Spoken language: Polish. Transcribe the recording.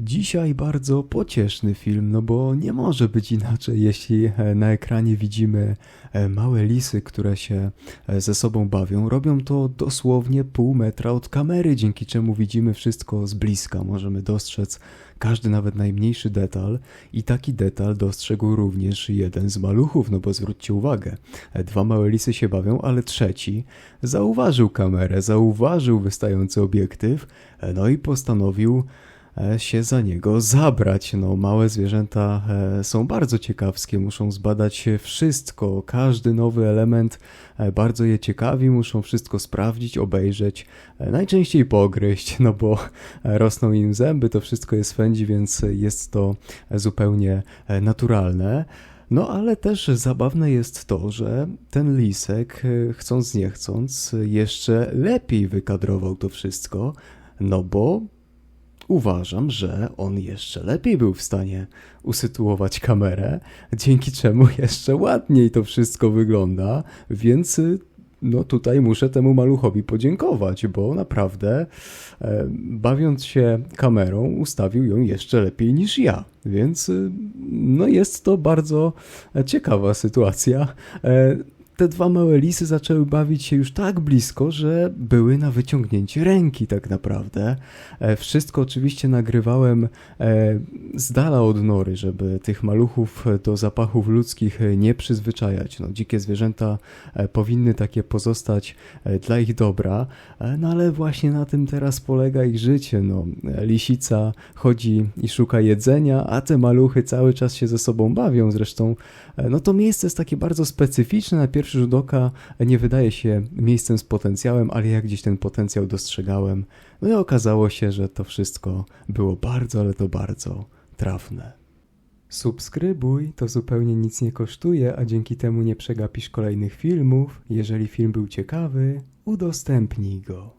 Dzisiaj bardzo pocieszny film, no bo nie może być inaczej, jeśli e, na ekranie widzimy e, małe lisy, które się e, ze sobą bawią. Robią to dosłownie pół metra od kamery, dzięki czemu widzimy wszystko z bliska. Możemy dostrzec każdy, nawet najmniejszy detal i taki detal dostrzegł również jeden z maluchów, no bo zwróćcie uwagę, dwa małe lisy się bawią, ale trzeci zauważył kamerę, zauważył wystający obiektyw, no i postanowił się za niego zabrać. No, małe zwierzęta e, są bardzo ciekawskie, muszą zbadać wszystko, każdy nowy element e, bardzo je ciekawi, muszą wszystko sprawdzić, obejrzeć, e, najczęściej pogryźć, no bo e, rosną im zęby, to wszystko je swędzi, więc jest to zupełnie e, naturalne. No, ale też zabawne jest to, że ten lisek, e, chcąc nie chcąc, jeszcze lepiej wykadrował to wszystko, no bo uważam, że on jeszcze lepiej był w stanie usytuować kamerę, dzięki czemu jeszcze ładniej to wszystko wygląda, więc no tutaj muszę temu maluchowi podziękować, bo naprawdę e, bawiąc się kamerą ustawił ją jeszcze lepiej niż ja, więc no jest to bardzo e, ciekawa sytuacja. E, te dwa małe lisy zaczęły bawić się już tak blisko, że były na wyciągnięcie ręki tak naprawdę. E, Wszystko oczywiście nagrywałem e, z dala od nory, żeby tych maluchów do zapachów ludzkich e, nie przyzwyczajać. No, dzikie zwierzęta e, powinny takie pozostać e, dla ich dobra, e, no ale właśnie na tym teraz polega ich życie. No, E, lisica chodzi i szuka jedzenia, a te maluchy cały czas się ze sobą bawią. Zresztą E, No to miejsce jest takie bardzo specyficzne, na pierwszy rzut oka nie wydaje się miejscem z potencjałem, ale ja gdzieś ten potencjał dostrzegałem. No i okazało się, że to wszystko było bardzo, ale to bardzo trafne. Subskrybuj, to zupełnie nic nie kosztuje, a dzięki temu nie przegapisz kolejnych filmów. Jeżeli film był ciekawy, udostępnij go.